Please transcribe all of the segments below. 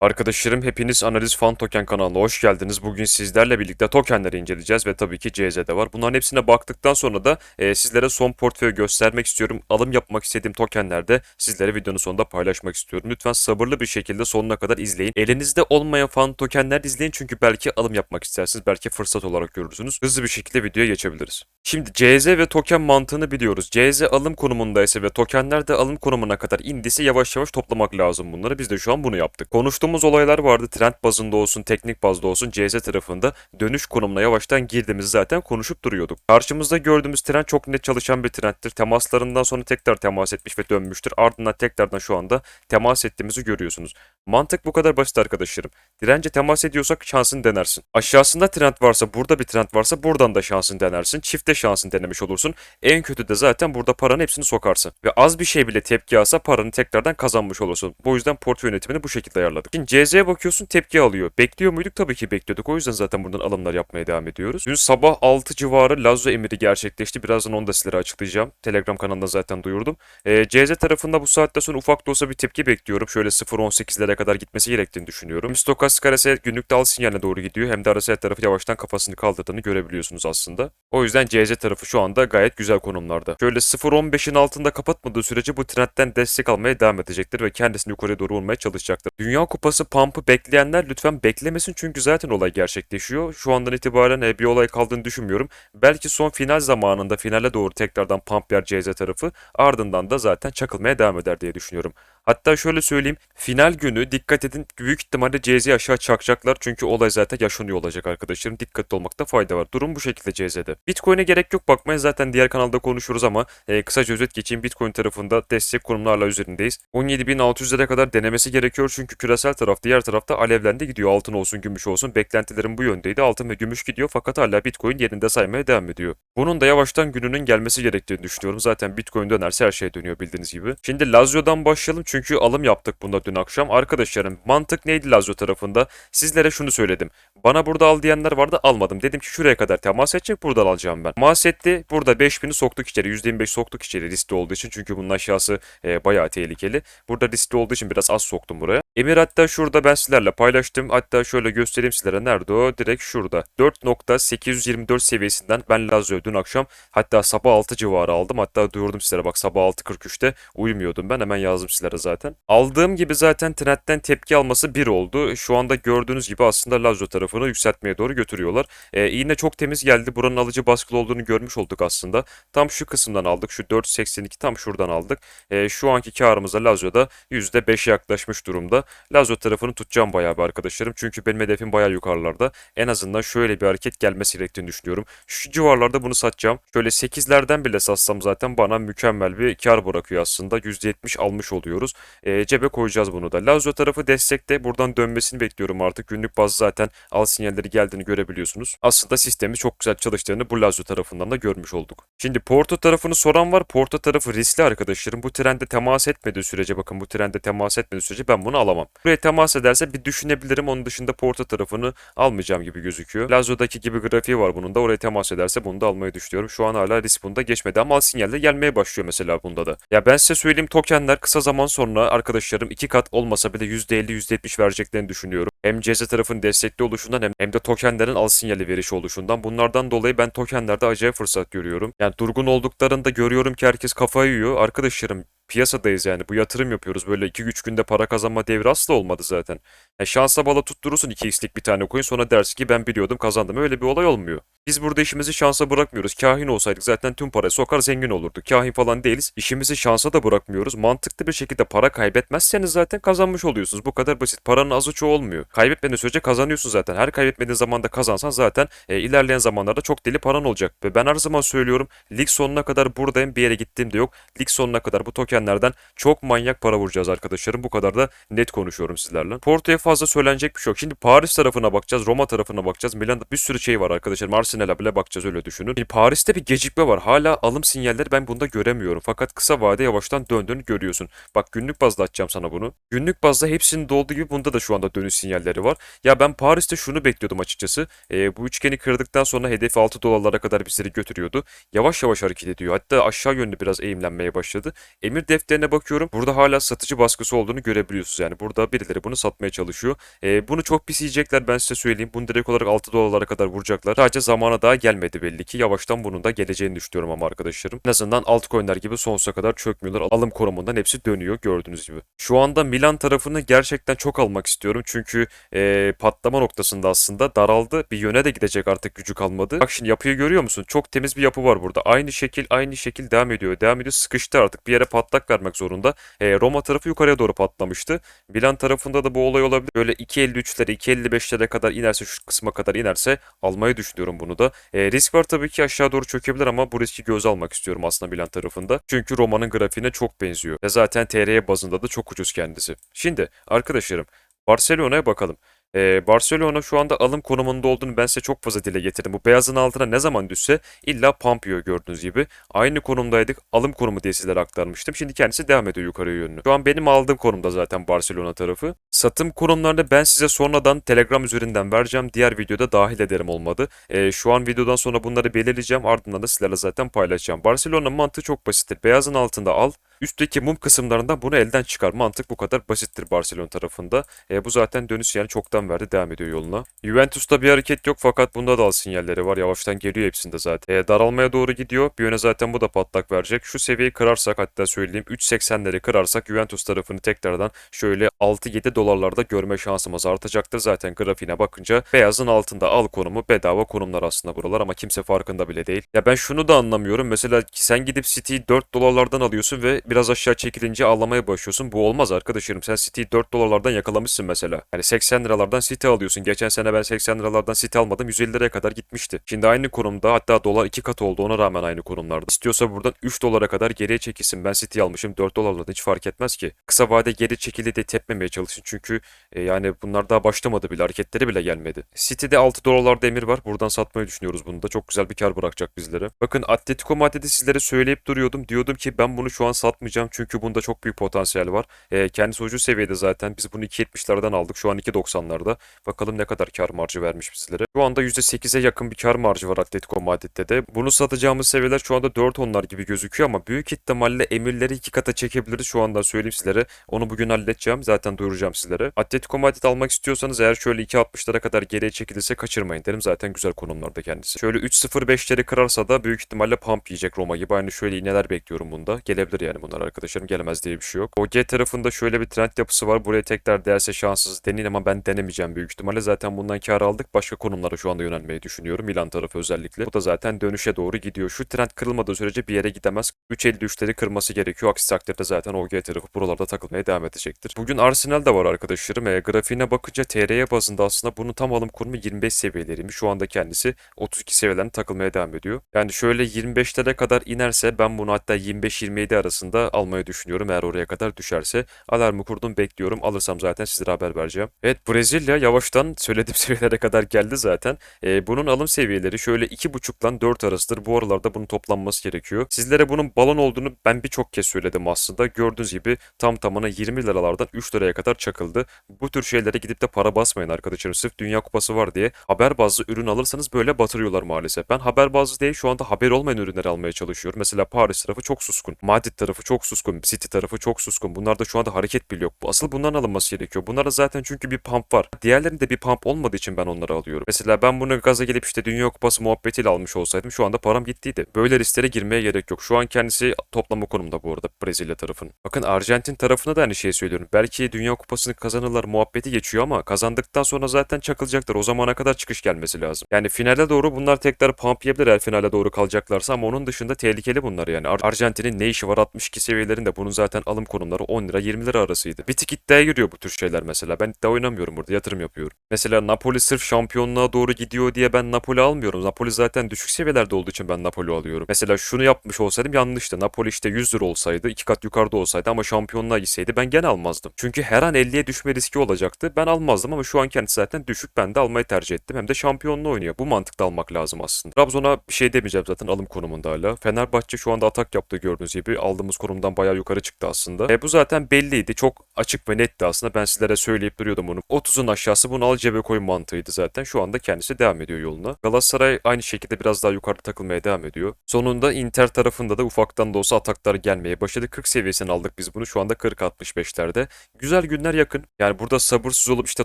Arkadaşlarım hepiniz Analiz Fan Token kanalına hoş geldiniz. Bugün sizlerle birlikte tokenleri inceleyeceğiz ve tabii ki CZ de var. Bunların hepsine baktıktan sonra da e, sizlere son portföyü göstermek istiyorum. Alım yapmak istediğim tokenlerde sizlere videonun sonunda paylaşmak istiyorum. Lütfen sabırlı bir şekilde sonuna kadar izleyin. Elinizde olmayan fan tokenler izleyin çünkü belki alım yapmak istersiniz. Belki fırsat olarak görürsünüz. Hızlı bir şekilde videoya geçebiliriz. Şimdi CZ ve token mantığını biliyoruz. CZ alım konumundaysa ve tokenler de alım konumuna kadar indiyse yavaş yavaş toplamak lazım bunları. Biz de şu an bunu yaptık. Konuştuğumuz olaylar vardı. Trend bazında olsun, teknik bazda olsun CZ tarafında dönüş konumuna yavaştan girdiğimizi zaten konuşup duruyorduk. Karşımızda gördüğümüz trend çok net çalışan bir trendtir. Temaslarından sonra tekrar temas etmiş ve dönmüştür. Ardından tekrardan şu anda temas ettiğimizi görüyorsunuz. Mantık bu kadar basit arkadaşlarım. Dirence temas ediyorsak şansını denersin. Aşağısında trend varsa, burada bir trend varsa buradan da şansını denersin. Çifte şansını denemiş olursun. En kötü de zaten burada paranın hepsini sokarsın. Ve az bir şey bile tepki alsa paranı tekrardan kazanmış olursun. Bu yüzden portföy yönetimini bu şekilde ayarladık. Şimdi CZ'ye bakıyorsun tepki alıyor. Bekliyor muyduk? Tabii ki bekliyorduk. O yüzden zaten buradan alımlar yapmaya devam ediyoruz. Dün sabah 6 civarı Lazio emiri gerçekleşti. Birazdan onu da sizlere açıklayacağım. Telegram kanalında zaten duyurdum. Ee, CZ tarafında bu saatte sonra ufak da olsa bir tepki bekliyorum. Şöyle 0.18'lere kadar gitmesi gerektiğini düşünüyorum. Hem stokastik arasaya günlükte al sinyaline doğru gidiyor. Hem de arasaya tarafı yavaştan kafasını kaldırdığını görebiliyorsunuz aslında. O yüzden CZ tarafı şu anda gayet güzel konumlarda. Şöyle 0.15'in altında kapatmadığı sürece bu trendten destek almaya devam edecektir ve kendisini yukarıya doğru vurmaya çalışacaktır. Dünya Kupası pump'ı bekleyenler lütfen beklemesin çünkü zaten olay gerçekleşiyor. Şu andan itibaren e, bir olay kaldığını düşünmüyorum. Belki son final zamanında finale doğru tekrardan pump yer CZ tarafı ardından da zaten çakılmaya devam eder diye düşünüyorum. Hatta şöyle söyleyeyim. Final günü dikkat edin büyük ihtimalle CZ'yi aşağı çakacaklar. Çünkü olay zaten yaşanıyor olacak arkadaşlarım. Dikkatli olmakta fayda var. Durum bu şekilde CZ'de. Bitcoin'e gerek yok bakmayın zaten diğer kanalda konuşuruz ama e, kısaca özet geçeyim. Bitcoin tarafında destek konumlarla üzerindeyiz. 17.600'lere kadar denemesi gerekiyor çünkü küresel taraf diğer tarafta alevlendi gidiyor. Altın olsun gümüş olsun beklentilerim bu yöndeydi. Altın ve gümüş gidiyor fakat hala Bitcoin yerinde saymaya devam ediyor. Bunun da yavaştan gününün gelmesi gerektiğini düşünüyorum. Zaten Bitcoin dönerse her şey dönüyor bildiğiniz gibi. Şimdi Lazio'dan başlayalım çünkü alım yaptık bunda dün akşam. Arkadaşlarım mantık neydi Lazio tarafında? Sizlere şunu söyledim. Bana burada al diyenler vardı almadım. Dedim ki şuraya kadar temas edecek buradan alacağım ben. Temas etti. Burada 5000'i soktuk içeri. %25 soktuk içeri riskli olduğu için. Çünkü bunun aşağısı e, bayağı tehlikeli. Burada riskli olduğu için biraz az soktum buraya. Emir hatta şurada ben sizlerle paylaştım. Hatta şöyle göstereyim sizlere. Nerede o? Direkt şurada. 4.824 seviyesinden ben Lazio dün akşam hatta sabah 6 civarı aldım. Hatta duyurdum sizlere bak sabah 6.43'te uyumuyordum ben. Hemen yazdım sizlere zaten. Aldığım gibi zaten trendten tepki alması bir oldu. Şu anda gördüğünüz gibi aslında Lazio tarafını yükseltmeye doğru götürüyorlar. Ee, iğne çok temiz geldi. Buranın alıcı baskılı olduğunu görmüş olduk aslında. Tam şu kısımdan aldık. Şu 4.82 tam şuradan aldık. Ee, şu anki karımıza Lazio'da %5'e yaklaşmış durumda. Lazio tarafını tutacağım bayağı bir arkadaşlarım. Çünkü benim hedefim bayağı yukarılarda. En azından şöyle bir hareket gelmesi gerektiğini düşünüyorum. Şu civarlarda bunu satacağım. Şöyle 8'lerden bile satsam zaten bana mükemmel bir kar bırakıyor aslında. %70 almış oluyoruz. E, cebe koyacağız bunu da. Lazio tarafı destekte. Buradan dönmesini bekliyorum artık. Günlük bazı zaten al sinyalleri geldiğini görebiliyorsunuz. Aslında sistemi çok güzel çalıştığını bu Lazio tarafından da görmüş olduk. Şimdi Porto tarafını soran var. Porto tarafı riskli arkadaşlarım. Bu trende temas etmediği sürece bakın bu trende temas etmediği sürece ben bunu alamam. Buraya temas ederse bir düşünebilirim. Onun dışında Porto tarafını almayacağım gibi gözüküyor. Lazio'daki gibi grafiği var bunun da. Oraya temas ederse bunu da almayı düşünüyorum. Şu an hala risk bunda geçmedi ama al sinyaller gelmeye başlıyor mesela bunda da. Ya ben size söyleyeyim tokenler kısa zaman sonra arkadaşlarım iki kat olmasa bile %50 %70 vereceklerini düşünüyorum. Hem CZ tarafının destekli oluşundan hem de tokenlerin al sinyali verişi oluşundan. Bunlardan dolayı ben tokenlerde acayip fırsat görüyorum. Yani durgun olduklarında görüyorum ki herkes kafayı yiyor. Arkadaşlarım piyasadayız yani. Bu yatırım yapıyoruz. Böyle 2-3 günde para kazanma devri asla olmadı zaten. Ya şansa bala tutturursun 2x'lik bir tane coin sonra dersin ki ben biliyordum kazandım. Öyle bir olay olmuyor. Biz burada işimizi şansa bırakmıyoruz. Kahin olsaydık zaten tüm parayı sokar zengin olurduk. Kahin falan değiliz. İşimizi şansa da bırakmıyoruz. Mantıklı bir şekilde para kaybetmezseniz zaten kazanmış oluyorsunuz. Bu kadar basit. Paranın azı çoğu olmuyor. Kaybetmediğin sürece kazanıyorsun zaten. Her kaybetmediğin zamanda kazansan zaten e, ilerleyen zamanlarda çok deli paran olacak. Ve ben her zaman söylüyorum lig sonuna kadar buradayım. Bir yere gittiğim de yok. Lig sonuna kadar bu tokenlerden çok manyak para vuracağız arkadaşlarım. Bu kadar da net konuşuyorum sizlerle. Porto'ya fazla söylenecek bir şey yok. Şimdi Paris tarafına bakacağız. Roma tarafına bakacağız. Milan'da bir sürü şey var arkadaşlarım. Arsenal'a bile bakacağız öyle düşünün. Şimdi Paris'te bir gecikme var. Hala alım sinyalleri ben bunda göremiyorum. Fakat kısa vade yavaştan döndüğünü görüyorsun. Bak günlük bazda açacağım sana bunu. Günlük bazda hepsinin olduğu gibi bunda da şu anda dönüş sinyalleri var. Ya ben Paris'te şunu bekliyordum açıkçası. Ee, bu üçgeni kırdıktan sonra hedefi 6 dolarlara kadar bizleri götürüyordu. Yavaş yavaş hareket ediyor. Hatta aşağı yönlü biraz eğimlenmeye başladı. Emir defterine bakıyorum. Burada hala satıcı baskısı olduğunu görebiliyorsunuz. Yani burada birileri bunu satmaya çalışıyor. Ee, bunu çok pis yiyecekler ben size söyleyeyim. Bunu direkt olarak 6 dolarlara kadar vuracaklar. Sadece zamana daha gelmedi belli ki. Yavaştan bunun da geleceğini düşünüyorum ama arkadaşlarım. En azından altcoin'ler gibi sonsuza kadar çökmüyorlar. Alım konumundan hepsi dönüyor gördüğünüz gibi. Şu anda Milan tarafını gerçekten çok almak istiyorum. Çünkü ee, patlama noktasında aslında daraldı. Bir yöne de gidecek artık gücü kalmadı. Bak şimdi yapıyı görüyor musun? Çok temiz bir yapı var burada. Aynı şekil aynı şekil devam ediyor. Devam ediyor. Sıkıştı artık. Bir yere patlak vermek zorunda. Ee, Roma tarafı yukarıya doğru patlamıştı. Milan tarafında da bu olay olabilir. Böyle 2.53'lere 2.55'lere kadar inerse şu kısma kadar inerse almayı düşünüyorum bunu da. Ee, risk var tabii ki aşağı doğru çökebilir ama bu riski göze almak istiyorum aslında Milan tarafında. Çünkü Roma'nın grafiğine çok benziyor. Ve zaten TR bazında da çok ucuz kendisi. Şimdi arkadaşlarım Barcelona'ya bakalım. Ee, Barcelona şu anda alım konumunda olduğunu ben size çok fazla dile getirdim. Bu beyazın altına ne zaman düşse illa pump yiyor gördüğünüz gibi. Aynı konumdaydık. Alım konumu diye sizlere aktarmıştım. Şimdi kendisi devam ediyor yukarı yönlü. Şu an benim aldığım konumda zaten Barcelona tarafı. Satım konumlarını ben size sonradan Telegram üzerinden vereceğim. Diğer videoda dahil ederim olmadı. Ee, şu an videodan sonra bunları belirleyeceğim. Ardından da sizlerle zaten paylaşacağım. Barcelona mantığı çok basittir. Beyazın altında al. Üstteki mum kısımlarından bunu elden çıkar. Mantık bu kadar basittir Barcelona tarafında. E, bu zaten dönüş yani çoktan verdi. Devam ediyor yoluna. Juventus'ta bir hareket yok fakat bunda da al sinyalleri var. Yavaştan geliyor hepsinde zaten. E, daralmaya doğru gidiyor. Bir yöne zaten bu da patlak verecek. Şu seviyeyi kırarsak hatta söyleyeyim 3.80'leri kırarsak Juventus tarafını tekrardan şöyle 6-7 dolarlarda görme şansımız artacaktır. Zaten grafiğine bakınca beyazın altında al konumu bedava konumlar aslında buralar ama kimse farkında bile değil. Ya ben şunu da anlamıyorum. Mesela sen gidip City'yi 4 dolarlardan alıyorsun ve biraz aşağı çekilince ağlamaya başlıyorsun. Bu olmaz arkadaşlarım. Sen City'yi 4 dolarlardan yakalamışsın mesela. Yani 80 liralardan City alıyorsun. Geçen sene ben 80 liralardan City almadım. 150 liraya kadar gitmişti. Şimdi aynı konumda hatta dolar 2 kat oldu ona rağmen aynı konumlarda. İstiyorsa buradan 3 dolara kadar geriye çekilsin. Ben City almışım 4 dolarlardan hiç fark etmez ki. Kısa vade geri çekildi de tepmemeye çalışın. Çünkü e, yani bunlar daha başlamadı bile. Hareketleri bile gelmedi. City'de 6 dolarlarda emir var. Buradan satmayı düşünüyoruz bunu da. Çok güzel bir kar bırakacak bizlere. Bakın Atletico Madrid'i sizlere söyleyip duruyordum. Diyordum ki ben bunu şu an satmayacağım. Çünkü bunda çok büyük potansiyel var. E, kendisi ucuz seviyede zaten. Biz bunu 2.70'lerden aldık. Şu an 2.90'larda. Bakalım ne kadar kar marjı vermiş bizlere. Şu anda %8'e yakın bir kar marjı var Atletico Madrid'de de. Bunu satacağımız seviyeler şu anda 4 onlar gibi gözüküyor ama büyük ihtimalle emirleri iki kata çekebiliriz. Şu anda söyleyeyim sizlere. Onu bugün halledeceğim. Zaten duyuracağım sizlere. Atletico Madrid almak istiyorsanız eğer şöyle 2.60'lara kadar geriye çekilirse kaçırmayın derim. Zaten güzel konumlarda kendisi. Şöyle 3.05'leri kırarsa da büyük ihtimalle pump yiyecek Roma gibi. Aynı şöyle iğneler bekliyorum bunda. Gelebilir yani bunlar arkadaşlarım. Gelemez diye bir şey yok. OG tarafında şöyle bir trend yapısı var. Buraya tekrar değerse şanssız deneyin ama ben denemeyeceğim büyük ihtimalle. Zaten bundan kar aldık. Başka konumlara şu anda yönelmeyi düşünüyorum. Milan tarafı özellikle. Bu da zaten dönüşe doğru gidiyor. Şu trend kırılmadığı sürece bir yere gidemez. 3.53'leri kırması gerekiyor. Aksi takdirde zaten OG tarafı buralarda takılmaya devam edecektir. Bugün Arsenal da var arkadaşlarım. E, grafiğine bakınca TR'ye bazında aslında bunun tam alım konumu 25 seviyeleriymiş. Şu anda kendisi 32 seviyelerine takılmaya devam ediyor. Yani şöyle 25'lere kadar inerse ben bunu hatta 25-27 arasında almayı düşünüyorum. Eğer oraya kadar düşerse alarmı kurdum bekliyorum. Alırsam zaten sizlere haber vereceğim. Evet Brezilya yavaştan söylediğim seviyelere kadar geldi zaten. E, bunun alım seviyeleri şöyle 2.5 ile 4 arasıdır. Bu aralarda bunun toplanması gerekiyor. Sizlere bunun balon olduğunu ben birçok kez söyledim aslında. Gördüğünüz gibi tam tamına 20 liralardan 3 liraya kadar çakıldı. Bu tür şeylere gidip de para basmayın arkadaşlarım. Sırf Dünya Kupası var diye haber bazlı ürün alırsanız böyle batırıyorlar maalesef. Ben haber bazlı değil şu anda haber olmayan ürünleri almaya çalışıyorum. Mesela Paris tarafı çok suskun. Madrid tarafı çok suskun. City tarafı çok suskun. Bunlarda şu anda hareket bile yok. Bu asıl bunların alınması gerekiyor. Bunlarda zaten çünkü bir pump var. Diğerlerinde bir pump olmadığı için ben onları alıyorum. Mesela ben bunu gaza gelip işte Dünya Kupası muhabbetiyle almış olsaydım şu anda param gittiydi. Böyle risklere girmeye gerek yok. Şu an kendisi toplama konumda bu arada Brezilya tarafının. Bakın Arjantin tarafına da aynı şeyi söylüyorum. Belki Dünya Kupası'nı kazanırlar muhabbeti geçiyor ama kazandıktan sonra zaten çakılacaklar. O zamana kadar çıkış gelmesi lazım. Yani finale doğru bunlar tekrar pump yiyebilir eğer finale doğru kalacaklarsa ama onun dışında tehlikeli bunlar yani. Ar- Arjantin'in ne işi var 60 62 seviyelerinde bunun zaten alım konumları 10 lira 20 lira arasıydı. Bir tık iddiaya giriyor bu tür şeyler mesela. Ben iddia oynamıyorum burada yatırım yapıyorum. Mesela Napoli sırf şampiyonluğa doğru gidiyor diye ben Napoli almıyorum. Napoli zaten düşük seviyelerde olduğu için ben Napoli alıyorum. Mesela şunu yapmış olsaydım yanlıştı. Napoli işte 100 lira olsaydı, iki kat yukarıda olsaydı ama şampiyonluğa gitseydi ben gene almazdım. Çünkü her an 50'ye düşme riski olacaktı. Ben almazdım ama şu an kendisi zaten düşük. Ben de almayı tercih ettim. Hem de şampiyonluğu oynuyor. Bu mantıkla almak lazım aslında. Trabzon'a bir şey demeyeceğim zaten alım konumunda hala. Fenerbahçe şu anda atak yaptı gördüğünüz gibi. Aldığımız konumdan bayağı yukarı çıktı aslında. E, bu zaten belliydi. Çok açık ve netti aslında. Ben sizlere söyleyip duruyordum bunu. 30'un aşağısı bunu al cebe koy mantığıydı zaten. Şu anda kendisi devam ediyor yoluna. Galatasaray aynı şekilde biraz daha yukarıda takılmaya devam ediyor. Sonunda Inter tarafında da ufaktan da olsa ataklar gelmeye başladı. 40 seviyesini aldık biz bunu. Şu anda 40-65'lerde. Güzel günler yakın. Yani burada sabırsız olup işte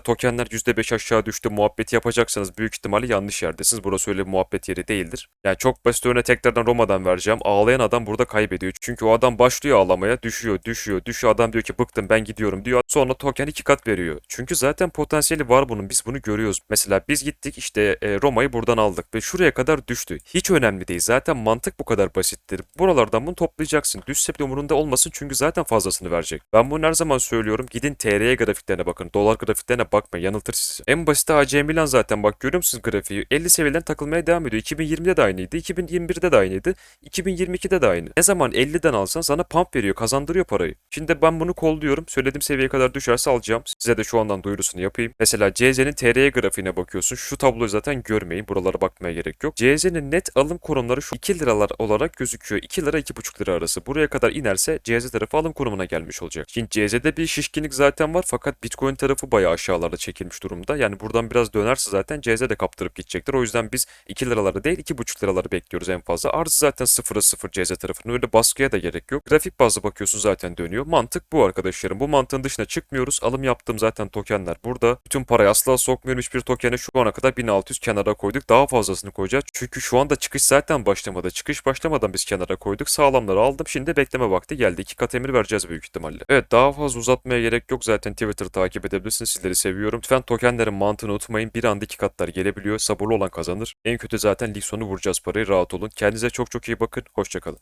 tokenler %5 aşağı düştü muhabbeti yapacaksanız büyük ihtimalle yanlış yerdesiniz. Burası öyle bir muhabbet yeri değildir. Yani çok basit örneğe tekrardan Roma'dan vereceğim. Ağlayan adam burada kaybediyor. Çünkü o adam başlıyor ağlamaya. Düşüyor, düşüyor, düşüyor. Adam diyor ki bıktım ben gidiyorum diyor. Sonra token iki kat veriyor. Çünkü zaten potansiyeli var bunun. Biz bunu görüyoruz. Mesela biz gittik işte e, Roma'yı buradan aldık ve şuraya kadar düştü. Hiç önemli değil. Zaten mantık bu kadar basittir. Buralardan bunu toplayacaksın. Düşse bile umurunda olmasın çünkü zaten fazlasını verecek. Ben bunu her zaman söylüyorum. Gidin TRY grafiklerine bakın. Dolar grafiklerine bakmayın. Yanıltır sizi. En basit AC Milan zaten bak görüyor musunuz grafiği? 50 seviyeden takılmaya devam ediyor. 2020'de de aynıydı. 2021'de de aynıydı. 2022'de de aynı. Ne zaman 50'den alsan sana pump veriyor. Kazandırıyor parayı. Şimdi ben bunu kolluyorum. Söylediğim seviyeye kadar düşerse alacağım. Size de şu andan duyurusunu yapayım. Mesela CZ'nin TRY grafiğine bakıyorsun. Şu tabloyu zaten görmeyin. Buralara bakmaya gerek yok. CZ'nin net alım konumları şu 2 liralar olarak gözüküyor. 2 lira 2,5 lira arası. Buraya kadar inerse CZ tarafı alım konumuna gelmiş olacak. Şimdi CZ'de bir şişkinlik zaten var fakat Bitcoin tarafı bayağı aşağılarda çekilmiş durumda. Yani buradan biraz dönerse zaten CZ de kaptırıp gidecektir. O yüzden biz 2 liraları değil 2,5 liraları bekliyoruz en fazla. Arz zaten 0'a 0 CZ tarafının öyle baskıya da gerek yok. Grafik bazlı bakıyorsun zaten dönüyor. Mantık bu arkadaşlarım. Bu mantığın dışına çıkmıyoruz. Alım yaptığım zaten tokenler burada. Bütün parayı asla sokmuyorum. Hiçbir tokene şu ana kadar 1600 kenara koyduk. Daha fazlasını koyacağız. Çünkü şu anda çıkış zaten başlamadı. Çıkış başlamadan biz kenara koyduk. Sağlamları aldım. Şimdi bekleme vakti geldi. İki kat emir vereceğiz büyük ihtimalle. Evet daha fazla uzatmaya gerek yok. Zaten Twitter takip edebilirsiniz. Sizleri seviyorum. Lütfen tokenlerin mantığını unutmayın. Bir anda iki katlar gelebiliyor. Sabırlı olan kazanır. En kötü zaten lig sonu vuracağız parayı. Rahat olun. Kendinize çok çok iyi bakın. Hoşçakalın.